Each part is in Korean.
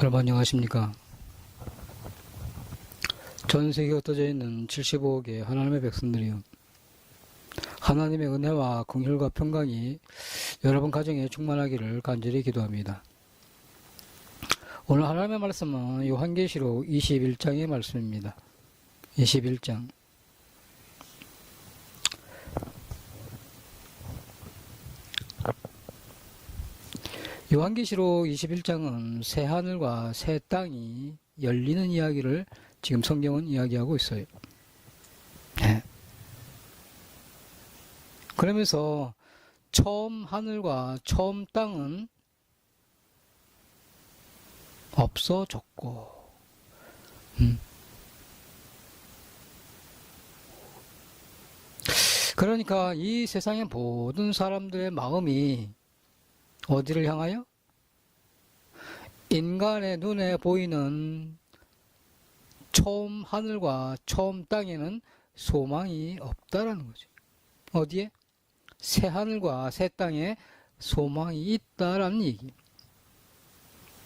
여러분 안녕하십니까? 전 세계에 흩어져 있는 75억의 하나님의 백성들이요. 하나님의 은혜와 긍휼과 평강이 여러분 가정에 충만하기를 간절히 기도합니다. 오늘 하나님의 말씀은 요한계시록 21장의 말씀입니다. 21장 요한계시록 21장은 새 하늘과 새 땅이 열리는 이야기를 지금 성경은 이야기하고 있어요. 네. 그러면서 처음 하늘과 처음 땅은 없어졌고, 음. 그러니까 이 세상의 모든 사람들의 마음이 어디를 향하여? 인간의 눈에 보이는 처음 하늘과 처음 땅에는 소망이 없다라는 거죠. 어디에? 새 하늘과 새 땅에 소망이 있다라는 얘기.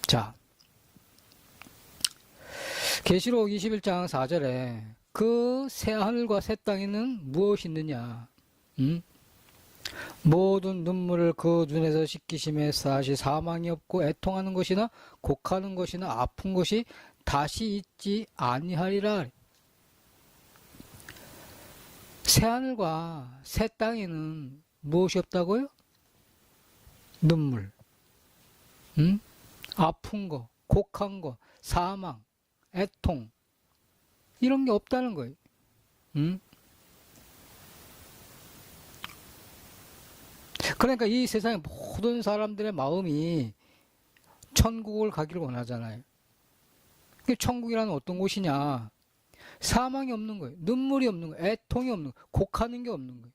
자, 계시록 21장 4절에 그 새 하늘과 새 땅에는 무엇이 있느냐? 음? 모든 눈물을 그 눈에서 씻기심에 사시 사망이 없고 애통하는 것이나 곡하는 것이나 아픈 것이 다시 있지 아니하리라. 새 하늘과 새 땅에는 무엇이 없다고요? 눈물, 응? 아픈 거, 곡한 거, 사망, 애통 이런 게 없다는 거예요. 응? 그러니까 이 세상의 모든 사람들의 마음이 천국을 가기를 원하잖아요. 그 천국이라는 어떤 곳이냐? 사망이 없는 거예요. 눈물이 없는 거예요. 애통이 없는 거예요. 곡하는 게 없는 거예요.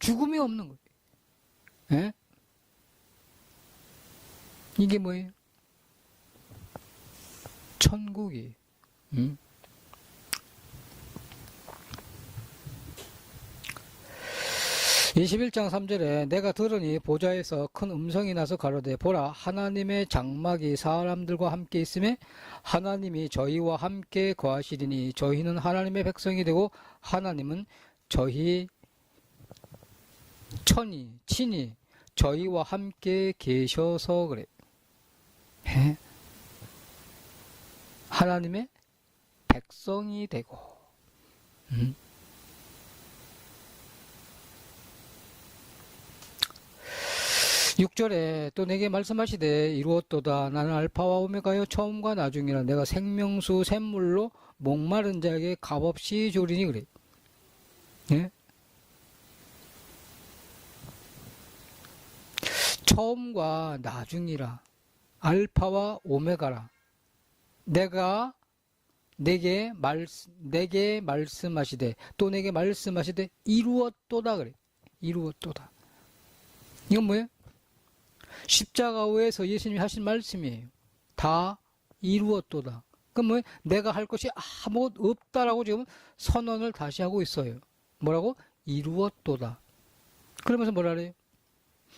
죽음이 없는 거예요. 예? 이게 뭐예요? 천국이. 응? 21장 3절에 내가 들으니 보좌에서 큰 음성이 나서 가로되 보라 하나님의 장막이 사람들과 함께 있음에 하나님이 저희와 함께 거하시리니 저희는 하나님의 백성이 되고 하나님은 저희 천이 친히 저희와 함께 계셔서 그래. 에? 하나님의 백성이 되고 음? 6절에 또 내게 말씀하시되 이루었도다. 나는 알파와 오메가요 처음과 나중이라. 내가 생명수 샘물로 목마른 자에게 값없이 조리니 그래. 예? 처음과 나중이라. 알파와 오메가라. 내가 내게 말 내게 말씀하시되 또 내게 말씀하시되 이루었도다 그래. 이루었도다. 이건 뭐예요? 십자가에서 예수님이 하신 말씀이에요. 다 이루었도다. 그럼 뭐 내가 할 것이 아무것 없다라고 지금 선언을 다시 하고 있어요. 뭐라고? 이루었도다. 그러면서 뭐라 그래요?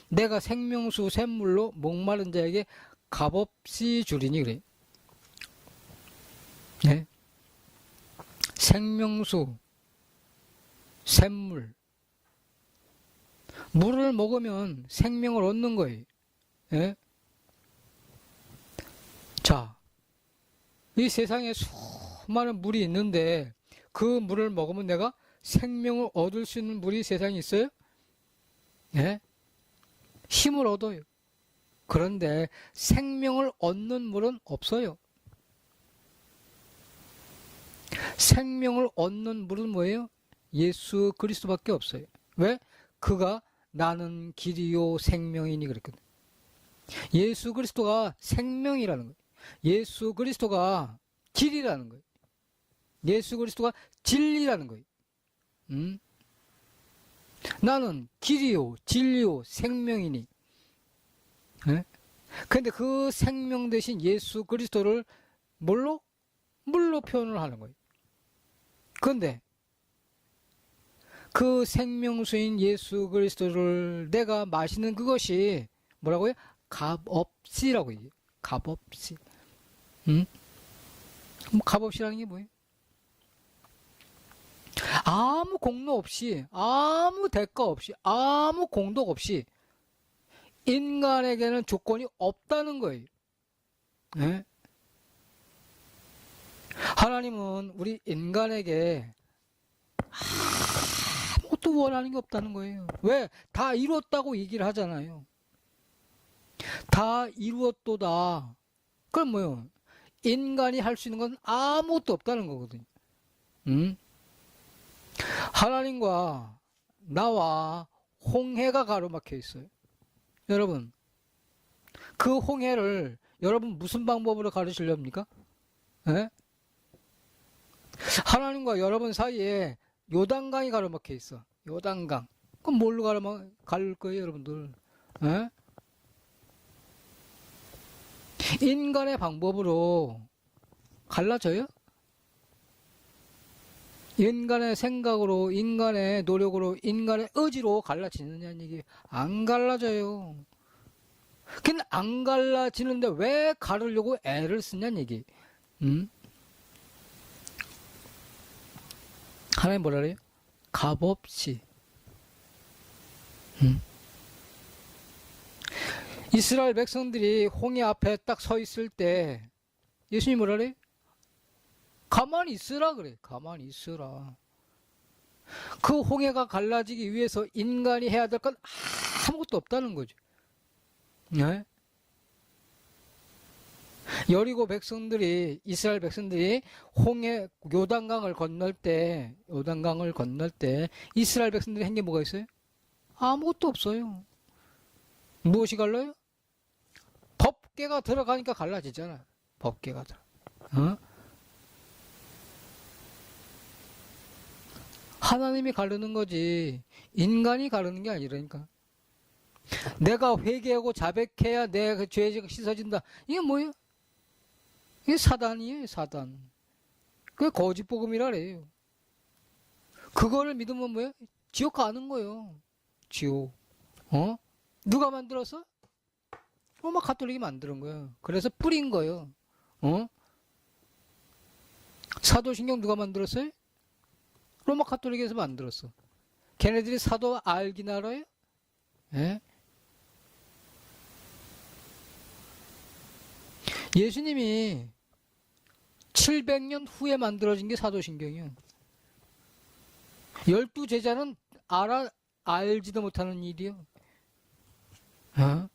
내가 생명수 샘물로 목마른 자에게 값없이 주리니 그래. 네? 생명수 샘물 물을 먹으면 생명을 얻는 거예요. 예? 자, 이 세상에 수많은 물이 있는데 그 물을 먹으면 내가 생명을 얻을 수 있는 물이 세상에 있어요? 예? 힘을 얻어요. 그런데 생명을 얻는 물은 없어요. 생명을 얻는 물은 뭐예요? 예수 그리스도밖에 없어요. 왜? 그가 나는 길이요 생명이니 그랬거든. 예수 그리스도가 생명이라는 거예요. 예수 그리스도가 길이라는 거예요. 예수 그리스도가 진리라는 거예요. 음? 나는 길이요, 진리요, 생명이니. 예? 근데 그 생명 대신 예수 그리스도를 뭘로? 물로 표현을 하는 거예요. 그런데 그 생명수인 예수 그리스도를 내가 마시는 그것이 뭐라고요? 값없이라고 얘기해요. 값없이. 응? 뭐 값없이라는 게 뭐예요? 아무 공로 없이, 아무 대가 없이, 아무 공덕 없이 인간에게는 조건이 없다는 거예요. 예? 하나님은 우리 인간에게 아무것도 원하는 게 없다는 거예요. 왜? 다 이뤘다고 얘기를 하잖아요. 다 이루었도다. 그럼 뭐요? 인간이 할 수 있는 건 아무것도 없다는 거거든요. 음? 하나님과 나와 홍해가 가로막혀 있어요. 여러분, 그 홍해를 여러분 무슨 방법으로 가르치렵니까? 예? 하나님과 여러분 사이에 요단강이 가로막혀 있어. 요단강. 그럼 뭘로 가로막, 갈 거예요, 여러분들? 예? 인간의 방법으로 갈라져요? 인간의 생각으로, 인간의 노력으로, 인간의 의지로 갈라지느냐는 얘기. 안 갈라져요. 근데 안 갈라지는데 왜 가르려고 애를 쓰냐는 얘기. 음? 하나님 뭐라 그래요? 값없이. 음? 이스라엘 백성들이 홍해 앞에 딱 서 있을 때 예수님 뭐라 그래? 가만히 있으라 그래. 가만히 있으라. 그 홍해가 갈라지기 위해서 인간이 해야 될 건 아무것도 없다는 거죠. 네? 여리고 백성들이 이스라엘 백성들이 홍해 요단강을 건널 때 요단강을 건널 때 이스라엘 백성들이 한 게 뭐가 있어요? 아무것도 없어요. 무엇이 갈라요? 법계가 들어가니까 갈라지잖아. 법계가 들어. 어? 하나님이 가르는 거지 인간이 가르는 게 아니라니까. 내가 회개하고 자백해야 내그 죄가 씻어진다. 이게 뭐예요? 이게 사단이에요, 사단. 그게 거짓 복음이라 그래요. 그거를 믿으면 뭐예요? 지옥 가는 거예요. 지옥. 어? 누가 만들었어? 로마 카톨릭이 만드는 거예요. 그래서 뿌린 거예요. 어? 사도신경 누가 만들었어요? 로마 카톨릭에서 만들었어. 걔네들이 사도 알긴 알아요? 예? 예수님이 700년 후에 만들어진 게 사도신경이에요. 열두 제자는 알아, 알지도 못하는 일이요. 어?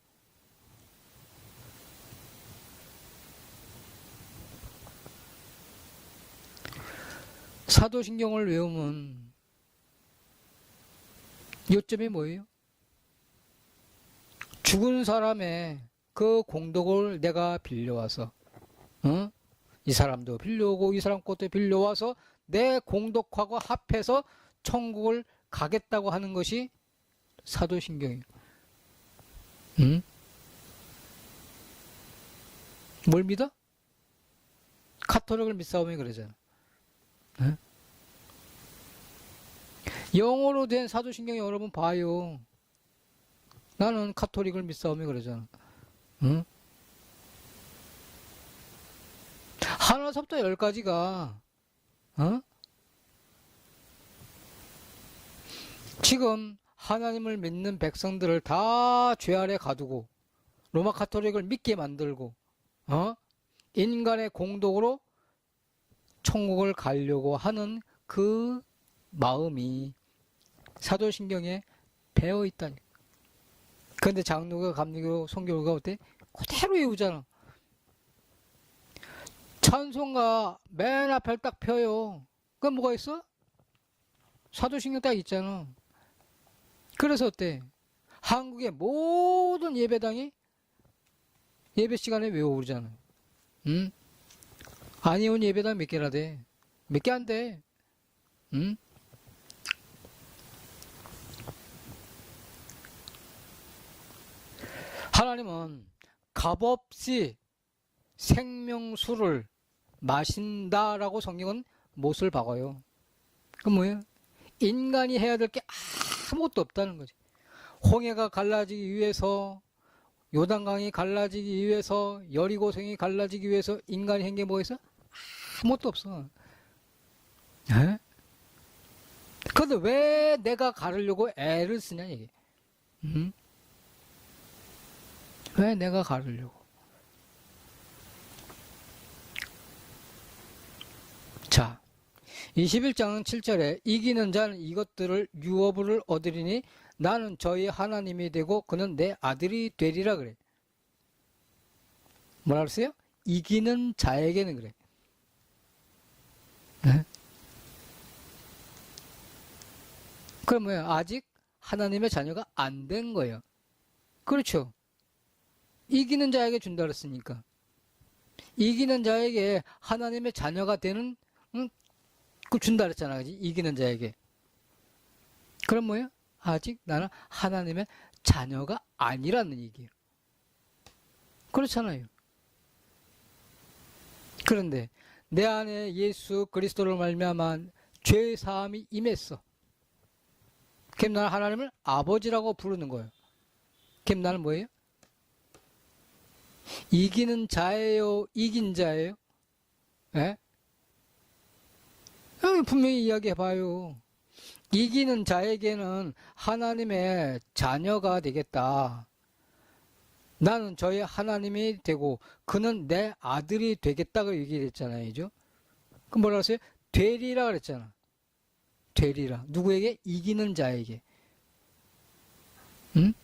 사도신경을 외우면 요점이 뭐예요? 죽은 사람의 그 공덕을 내가 빌려와서 어? 이 사람도 빌려오고 이 사람 것도 빌려와서 내 공덕하고 합해서 천국을 가겠다고 하는 것이 사도신경이에요. 응? 뭘 믿어? 카톨릭을 믿사오면 그러잖아. 응? 영어로 된 사도신경 여러분 봐요. 나는 카톨릭을 믿사오면 그러잖아. 응? 하나서부터 열까지가 어? 지금 하나님을 믿는 백성들을 다 죄 아래 가두고 로마 카톨릭을 믿게 만들고 어? 인간의 공덕으로 천국을 가려고 하는 그 마음이 사도신경에 배어 있다니. 그런데 장로가 감리교 성교가 어때? 그대로 외우잖아. 찬송가 맨 앞에 딱 펴요. 그건 뭐가 있어? 사도신경 딱 있잖아. 그래서 어때? 한국의 모든 예배당이 예배 시간에 외워오잖아. 응? 안 외운 예배당 몇 개나 돼? 몇 개 안 돼? 응? 하나님은 값없이 생명수를 마신다라고 성경은 못을 박아요. 그 뭐예요? 인간이 해야 될 게 아무것도 없다는 거지. 홍해가 갈라지기 위해서 요단강이 갈라지기 위해서 여리고성이 갈라지기 위해서 인간이 한 게 뭐 있어? 아무것도 없어. 에? 근데 왜 내가 가르려고 애를 쓰냐 이게? 음? 왜 내가 가르려고? 자, 21장 7절에 이기는 자는 이것들을 유업을 얻으리니 나는 저희 하나님이 되고 그는 내 아들이 되리라 그래. 뭐라 그랬어요? 이기는 자에게는 그래. 네? 그럼 뭐야? 아직 하나님의 자녀가 안 된 거예요. 그렇죠. 이기는 자에게 준다 그랬으니까. 이기는 자에게 하나님의 자녀가 되는 응? 그 준다 그랬잖아. 그지? 이기는 자에게. 그럼 뭐예요? 아직 나는 하나님의 자녀가 아니라는 얘기예요. 그렇잖아요. 그런데 내 안에 예수 그리스도를 말미암아 죄 사함이 임했어. 그럼 나는 하나님을 아버지라고 부르는 거예요. 그럼 나는 뭐예요? 이기는 자예요? 이긴 자예요? 예? 분명히 이야기해봐요. 이기는 자에게는 하나님의 자녀가 되겠다. 나는 저희 하나님이 되고 그는 내 아들이 되겠다고 얘기했잖아요. 그죠? 그럼 뭐라 그랬어요? 되리라 그랬잖아. 되리라. 누구에게? 이기는 자에게. 응?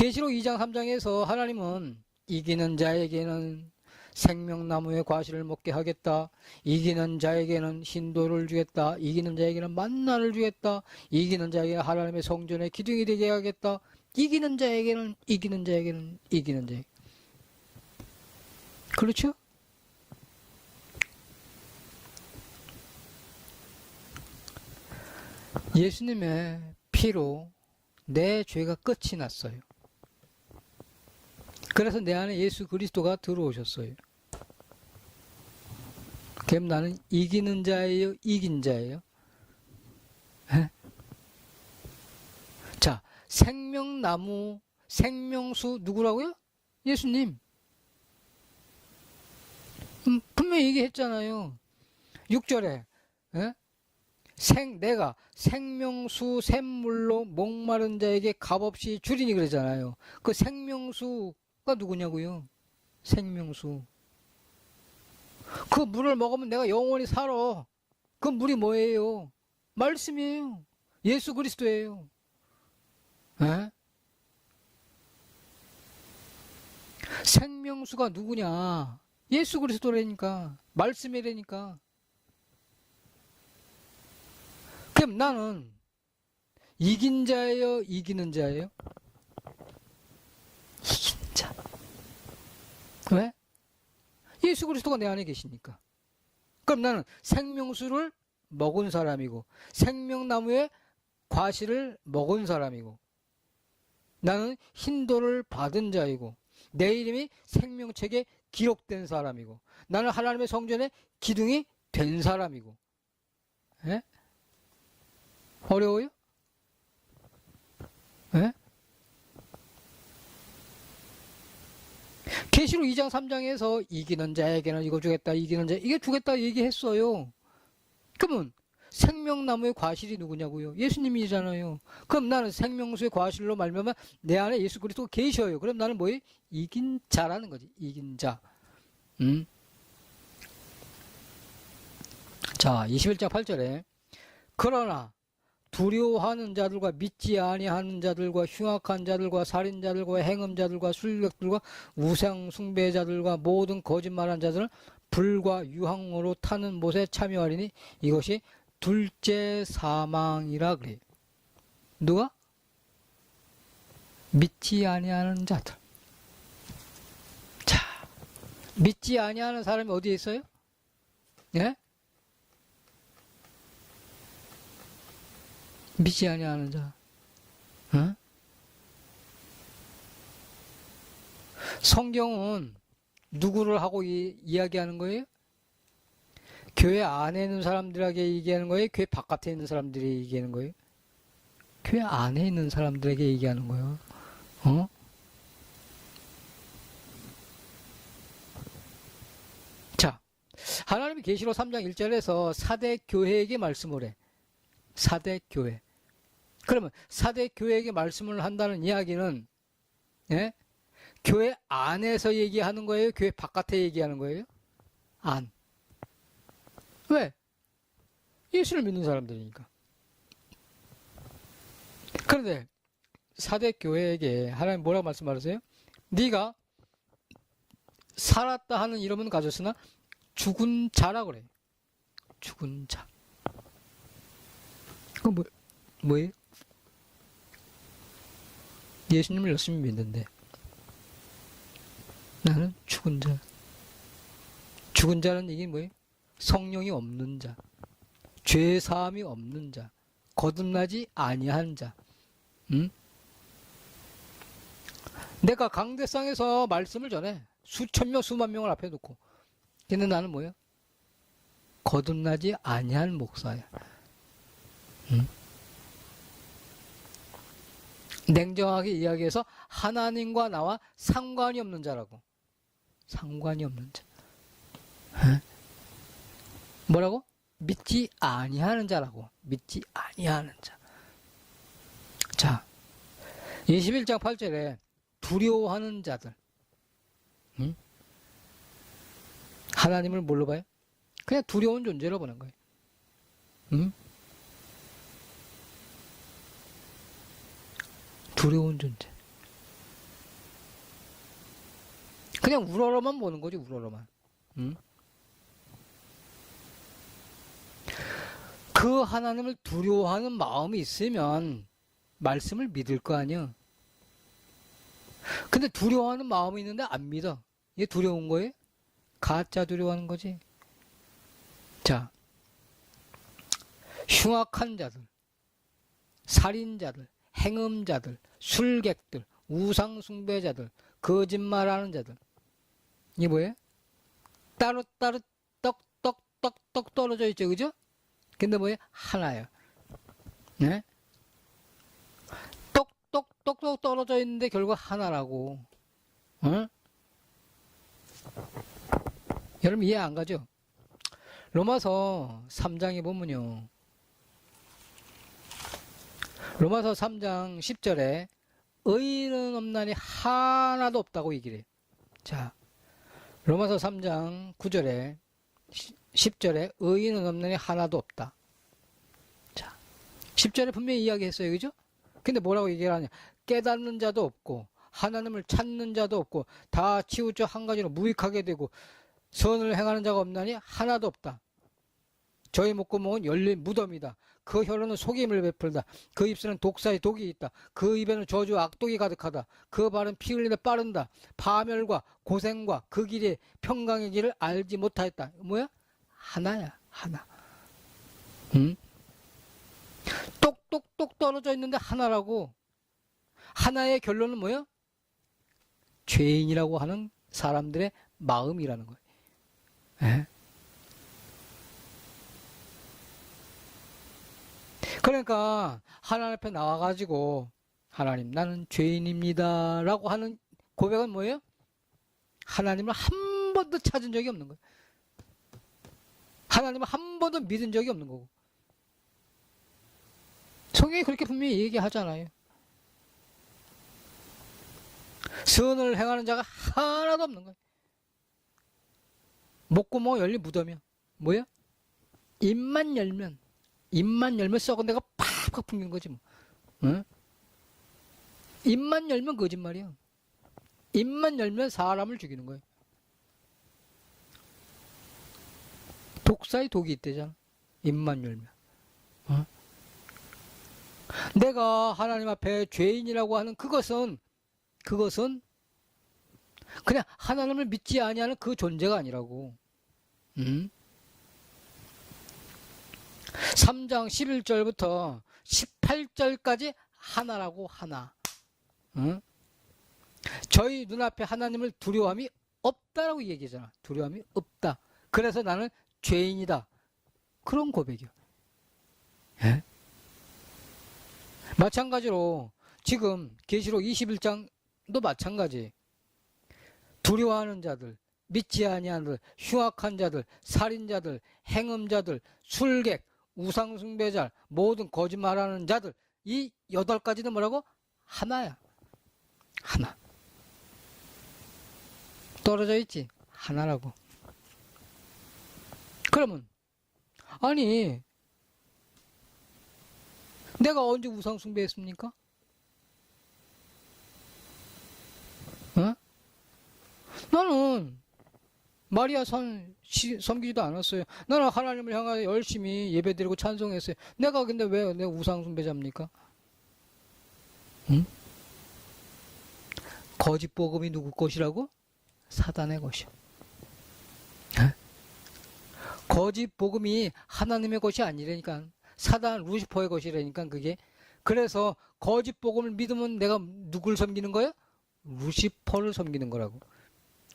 계시록 2장 3장에서 하나님은 이기는 자에게는 생명나무의 과실을 먹게 하겠다. 이기는 자에게는 흰돌을 주겠다. 이기는 자에게는 만나를 주겠다. 이기는 자에게는 하나님의 성전의 기둥이 되게 하겠다. 이기는 자에게는 이기는 자에게는 이기는 자에게. 그렇죠? 예수님의 피로 내 죄가 끝이 났어요. 그래서 내 안에 예수 그리스도가 들어오셨어요. 그럼 나는 이기는 자예요? 이긴 자예요? 에? 자, 생명나무, 생명수 누구라고요? 예수님. 음, 분명히 얘기했잖아요. 6절에 에? 생 내가 생명수 샘물로 목마른 자에게 값없이 주리니 그러잖아요. 그 생명수 가 누구냐고요? 생명수. 그 물을 먹으면 내가 영원히 살아. 그 물이 뭐예요? 말씀이에요. 예수 그리스도예요. 에? 생명수가 누구냐? 예수 그리스도라니까. 말씀이라니까. 그럼 나는 이긴 자예요? 이기는 자예요? 이긴 자. 왜? 예수 그리스도가 내 안에 계시니까. 그럼 나는 생명수를 먹은 사람이고 생명나무의 과실을 먹은 사람이고 나는 흰돌을 받은 자이고 내 이름이 생명책에 기록된 사람이고 나는 하나님의 성전의 기둥이 된 사람이고 예? 어려워요? 예? 계시록 2장 3장에서 이기는 자에게는 이거 주겠다 이기는 자 이게 주겠다 얘기했어요. 그러면 생명나무의 과실이 누구냐고요? 예수님이잖아요. 그럼 나는 생명수의 과실로 말미암아 내 안에 예수 그리스도 계셔요. 그럼 나는 뭐예요? 이긴 자라는 거지. 이긴 자. 음. 자, 21장 8절에 그러나 두려워하는 자들과 믿지 아니하는 자들과 흉악한 자들과 살인자들과 행음자들과 술객들과 우상 숭배자들과 모든 거짓말한 자들은 불과 유황으로 타는 못에 참여하리니 이것이 둘째 사망이라 그래요. 누가? 믿지 아니하는 자들. 자, 믿지 아니하는 사람이 어디에 있어요? 예? 믿지 아니하는 자. 어? 성경은 누구를 하고 이, 이야기하는 거예요? 교회 안에 있는 사람들에게 얘기하는 거예요? 교회 바깥에 있는 사람들이 얘기하는 거예요? 교회 안에 있는 사람들에게 얘기하는 거예요. 어? 자, 하나님이 계시록 3장 1절에서 사대 교회에게 말씀을 해. 사대 교회. 그러면 사대 교회에게 말씀을 한다는 이야기는 예? 교회 안에서 얘기하는 거예요? 교회 바깥에 얘기하는 거예요? 안. 왜? 예수를 믿는 사람들이니까. 그런데 사대 교회에게 하나님 뭐라고 말씀하세요? 네가 살았다 하는 이름은 가졌으나 죽은 자라 그래. 죽은 자. 그 뭐, 뭐예요? 예수님을 열심히 믿는데 나는 죽은 자. 죽은 자는 이게 뭐예요? 성령이 없는 자, 죄 사함이 없는 자, 거듭나지 아니한 자. 응? 내가 강대상에서 말씀을 전해 수천 명, 수만 명을 앞에 놓고, 근데 나는 뭐야? 거듭나지 아니한 목사야. 응? 냉정하게 이야기해서 하나님과 나와 상관이 없는 자라고. 상관이 없는 자. 에? 뭐라고? 믿지 아니하는 자라고. 믿지 아니하는 자. 자, 21장 8절에 두려워하는 자들. 응? 하나님을 뭘로 봐요? 그냥 두려운 존재로 보는 거예요. 응? 두려운 존재. 그냥 우러러만 보는 거지, 우러러만. 응? 그 하나님을 두려워하는 마음이 있으면 말씀을 믿을 거 아니야. 근데 두려워하는 마음이 있는데 안 믿어. 이게 두려운 거예요? 가짜 두려워하는 거지. 자, 흉악한 자들, 살인자들, 행음자들, 술객들, 우상숭배자들, 거짓말하는 자들. 이게 뭐예요? 따로따로 떡떡떡떡 떨어져 있죠, 그죠? 근데 뭐예요? 하나예요. 네? 똑똑똑똑 떨어져 있는데 결국 하나라고. 어? 여러분 이해 안 가죠? 로마서 3장에 보면요. 로마서 3장 10절에 의인은 없나니 하나도 없다고 얘기를 해요. 자, 로마서 3장 9절에 10절에 의인은 없느니 하나도 없다. 자, 10절에 분명히 이야기했어요. 그죠? 근데 뭐라고 얘기를 하냐? 깨닫는 자도 없고 하나님을 찾는 자도 없고 다 치우쳐 한 가지로 무익하게 되고 선을 행하는 자가 없나니 하나도 없다. 저희 목구멍은 열린 무덤이다. 그 혀로는 속임을 베풀다. 그 입술은 독사의 독이 있다. 그 입에는 저주 악독이 가득하다. 그 발은 피 흘리며 빠른다. 파멸과 고생과 그 길이 평강의 길을 알지 못하였다. 뭐야? 하나야, 하나. 응? 똑똑똑 떨어져 있는데 하나라고. 하나의 결론은 뭐야? 죄인이라고 하는 사람들의 마음이라는 거예요. 예? 그러니까 하나님 앞에 나와가지고 하나님 나는 죄인입니다 라고 하는 고백은 뭐예요? 하나님을 한 번도 찾은 적이 없는 거예요. 하나님을 한 번도 믿은 적이 없는 거고. 성경이 그렇게 분명히 얘기하잖아요. 선을 행하는 자가 하나도 없는 거예요. 목구멍 열린 무덤이야. 뭐야? 입만 열면, 입만 열면 썩은 데가 팍팍 풍기는 거지 뭐. 응? 입만 열면 거짓말이야. 입만 열면 사람을 죽이는 거예요. 독사의 독이 있대잖아. 입만 열면. 어? 내가 하나님 앞에 죄인이라고 하는 그것은 그것은 그냥 하나님을 믿지 아니하는 그 존재가 아니라고. 음? 3장 11절부터 18절까지 하나라고 하나. 응? 저희 눈앞에 하나님을 두려움이 없다라고 얘기하잖아. 두려움이 없다. 그래서 나는 죄인이다. 그런 고백이요. 예? 마찬가지로 지금 계시록 21장도 마찬가지. 두려워하는 자들, 믿지 아니하는 자들, 흉악한 자들, 살인자들, 행음자들, 술객, 우상숭배자, 모든 거짓말하는 자들 이 여덟 가지는 뭐라고? 하나야. 하나. 떨어져 있지? 하나라고. 그러면 아니 내가 언제 우상 숭배했습니까? 어? 나는 마리아 선 시- 섬기지도 않았어요. 나는 하나님을 향하여 열심히 예배드리고 찬송했어요. 내가 근데 왜내 우상 숭배자입니까? 응? 거짓 복음이 누구 것이라고? 사단의 것이요. 에? 거짓 복음이 하나님의 것이 아니라니까 사단 루시퍼의 것이라니까 그게 그래서 거짓 복음을 믿으면 내가 누굴 섬기는 거야? 루시퍼를 섬기는 거라고.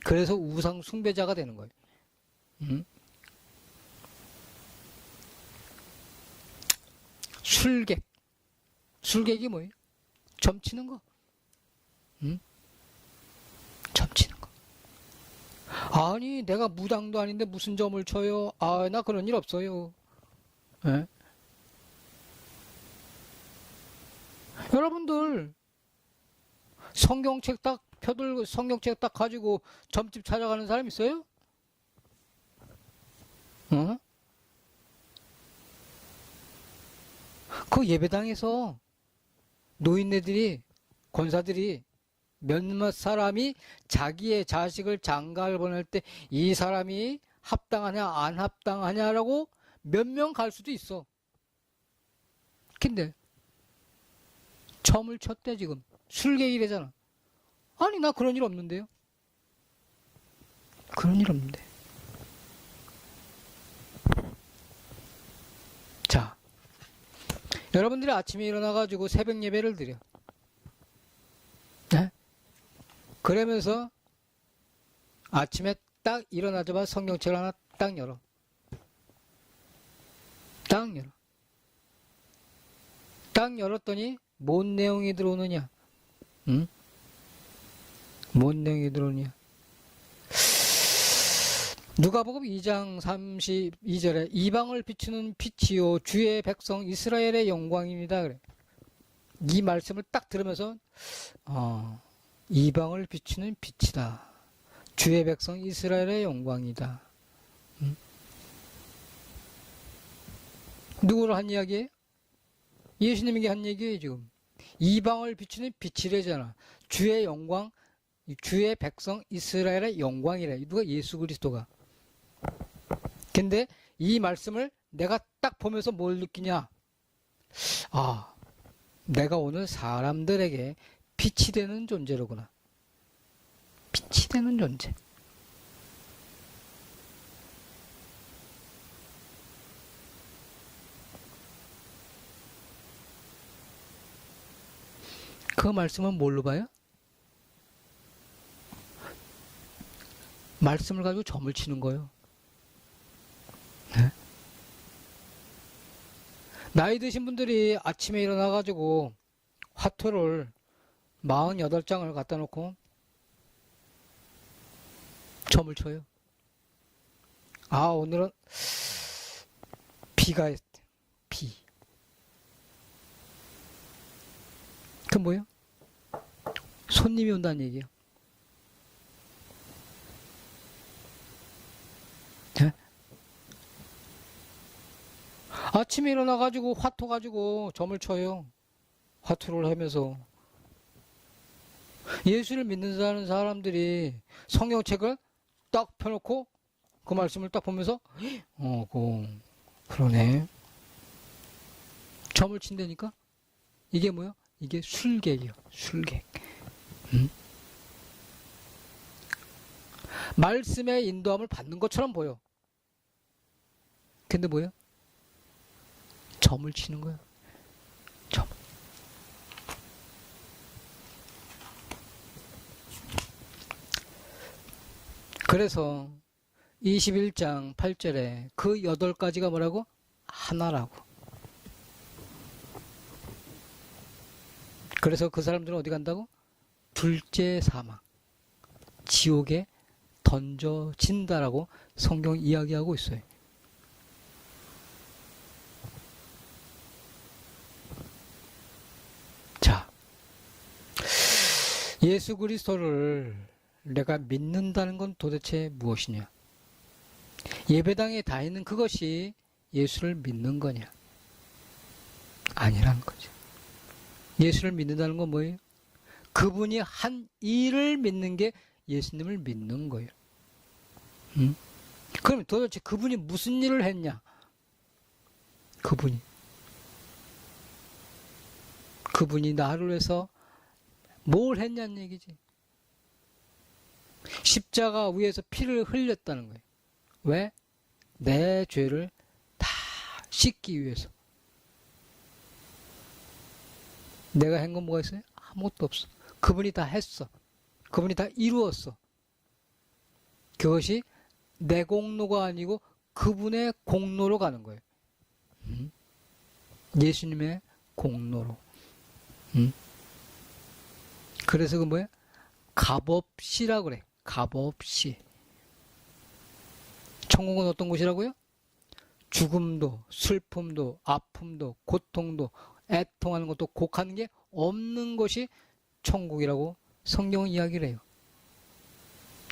그래서 우상 숭배자가 되는 거예요. 음? 술객. 술객이 뭐예요? 점치는 거. 음? 점치는 거. 아니, 내가 무당도 아닌데 무슨 점을 쳐요? 아, 나 그런 일 없어요. 예? 여러분들, 성경책 딱 펴들고 성경책 딱 가지고 점집 찾아가는 사람 있어요? 어? 그 예배당에서 노인네들이 권사들이 몇몇 사람이 자기의 자식을 장가를 보낼 때 이 사람이 합당하냐 안 합당하냐라고 몇 명 갈 수도 있어. 근데 점을 쳤대 지금 술객이래잖아. 아니 나 그런 일 없는데요. 그런 일 없는데. 자, 여러분들이 아침에 일어나가지고 새벽 예배를 드려. 네? 그러면서 아침에 딱 일어나자마자 성경책을 하나 딱 열어. 딱 열어. 딱 열었더니 뭔 내용이 들어오느냐? 응? 뭔 내용이 들어오냐? 누가복음 2장 32절에 이방을 비추는 빛이요 주의 백성 이스라엘의 영광입니다. 그래. 이 말씀을 딱 들으면서 어, 이방을 비추는 빛이다. 주의 백성 이스라엘의 영광이다. 음? 누구를 한 이야기예요? 예수님에게 한 얘기예요 지금. 이방을 비추는 빛이래잖아. 주의 영광, 주의 백성 이스라엘의 영광이래. 누가 예수 그리스도가. 근데 이 말씀을 내가 딱 보면서 뭘 느끼냐? 아, 내가 오늘 사람들에게 빛이 되는 존재로구나. 빛이 되는 존재. 그 말씀은 뭘로 봐요? 말씀을 가지고 점을 치는 거예요. 네? 나이 드신 분들이 아침에 일어나가지고 화투를 48장을 갖다 놓고 점을 쳐요. 아, 오늘은 비가 있 비. 그 뭐예요? 손님이 온다는 얘기예요. 아침에 일어나가지고 화투 가지고 점을 쳐요. 화투를 하면서. 예수를 믿는 사람들이 성경책을 딱 펴놓고 그 말씀을 딱 보면서, 어, 그, 그러네. 점을 친다니까? 이게 뭐야? 이게 술객이요. 술객. 음? 말씀의 인도함을 받는 것처럼 보여. 근데 뭐야? 점을 치는 거야. 점. 그래서 21장 8절에 그 여덟 가지가 뭐라고? 하나라고. 그래서 그 사람들은 어디 간다고? 둘째 사망. 지옥에 던져진다라고 성경 이야기하고 있어요. 자, 예수 그리스도를 내가 믿는다는 건 도대체 무엇이냐? 예배당에 다 있는 그것이 예수를 믿는 거냐? 아니라는 거죠. 예수를 믿는다는 건 뭐예요? 그분이 한 일을 믿는 게 예수님을 믿는 거예요. 음? 그럼 도대체 그분이 무슨 일을 했냐? 그분이. 그분이 나를 위해서 뭘 했냐는 얘기지. 십자가 위에서 피를 흘렸다는 거예요. 왜? 내 죄를 다 씻기 위해서. 내가 한 건 뭐가 있어요? 아무것도 없어. 그분이 다 했어. 그분이 다 이루었어. 그것이 내 공로가 아니고 그분의 공로로 가는 거예요. 음? 예수님의 공로로. 음? 그래서 그 뭐야? 값없이라 그래. 값없이. 천국은 어떤 곳이라고요? 죽음도, 슬픔도, 아픔도, 고통도, 애통하는 것도 곡하는 게 없는 것이 천국이라고 성경은 이야기를 해요.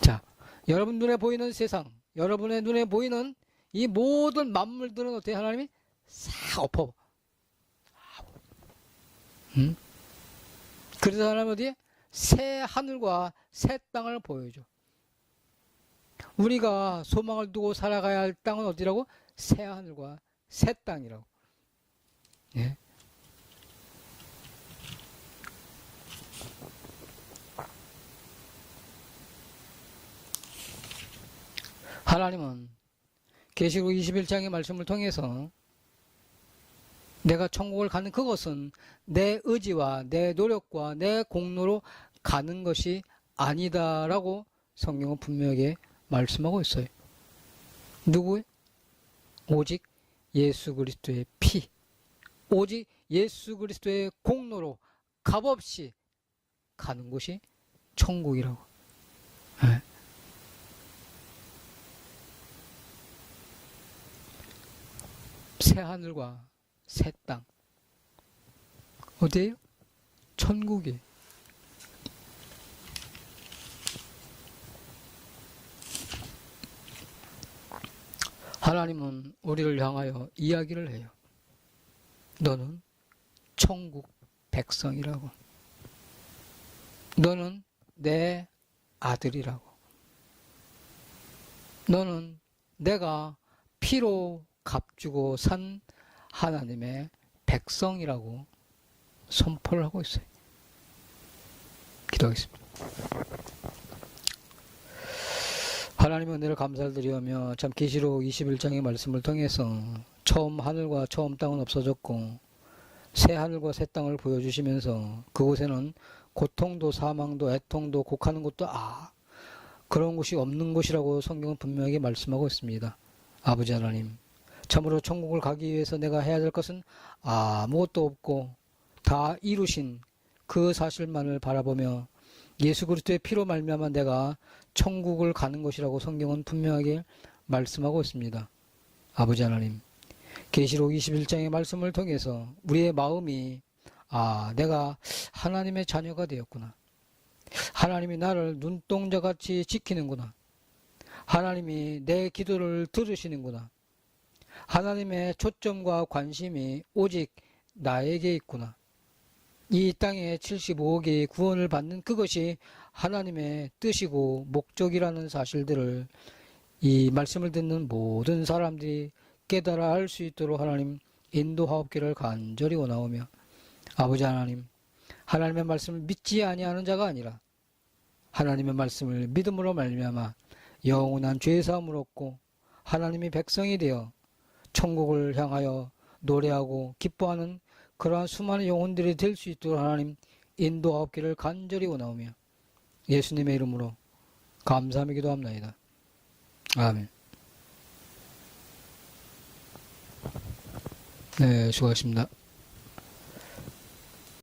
자, 여러분 눈에 보이는 세상, 여러분의 눈에 보이는 이 모든 만물들은 어떻게 하나님이 싹 엎어. 음? 그래서 하나님 어디에? 새 하늘과 새 땅을 보여줘. 우리가 소망을 두고 살아가야 할 땅은 어디라고? 새 하늘과 새 땅이라고. 예. 하나님은 계시록 21장의 말씀을 통해서 내가 천국을 가는 그것은 내 의지와 내 노력과 내 공로로 가는 것이 아니다라고 성경은 분명하게 말씀하고 있어요. 누구의? 오직 예수 그리스도의 피, 오직 예수 그리스도의 공로로 값없이 가는 곳이 천국이라고. 네. 새 하늘과 새 땅. 어디에요? 천국이. 하나님은 우리를 향하여 이야기를 해요. 너는 천국 백성이라고. 너는 내 아들이라고. 너는 내가 피로 값주고 산 하나님의 백성이라고 선포를 하고 있어요. 기도하겠습니다. 하나님의 은혜를 감사를 드리며 참 계시록 21장의 말씀을 통해서 처음 하늘과 처음 땅은 없어졌고 새 하늘과 새 땅을 보여주시면서 그곳에는 고통도 사망도 애통도 곡하는 것도 아 그런 곳이 없는 곳이라고 성경은 분명하게 말씀하고 있습니다. 아버지 하나님 참으로 천국을 가기 위해서 내가 해야 될 것은 아무것도 없고 다 이루신 그 사실만을 바라보며 예수 그리스도의 피로 말미암아 내가 천국을 가는 것이라고 성경은 분명하게 말씀하고 있습니다. 아버지 하나님, 계시록 21장의 말씀을 통해서 우리의 마음이 아, 내가 하나님의 자녀가 되었구나. 하나님이 나를 눈동자같이 지키는구나. 하나님이 내 기도를 들으시는구나. 하나님의 초점과 관심이 오직 나에게 있구나. 이 땅에 75억의 구원을 받는 그것이 하나님의 뜻이고 목적이라는 사실들을 이 말씀을 듣는 모든 사람들이 깨달아 알 수 있도록 하나님 인도하옵기를 간절히 원하오며 아버지 하나님 하나님의 말씀을 믿지 아니하는 자가 아니라 하나님의 말씀을 믿음으로 말미암아 영원한 죄 사함을 얻고 하나님이 백성이 되어 천국을 향하여 노래하고 기뻐하는 그러한 수많은 영혼들이 될 수 있도록 하나님 인도하옵기를 간절히 원하오며 예수님의 이름으로 감사하며 기도합나이다. 아멘. 네, 수고하셨습니다.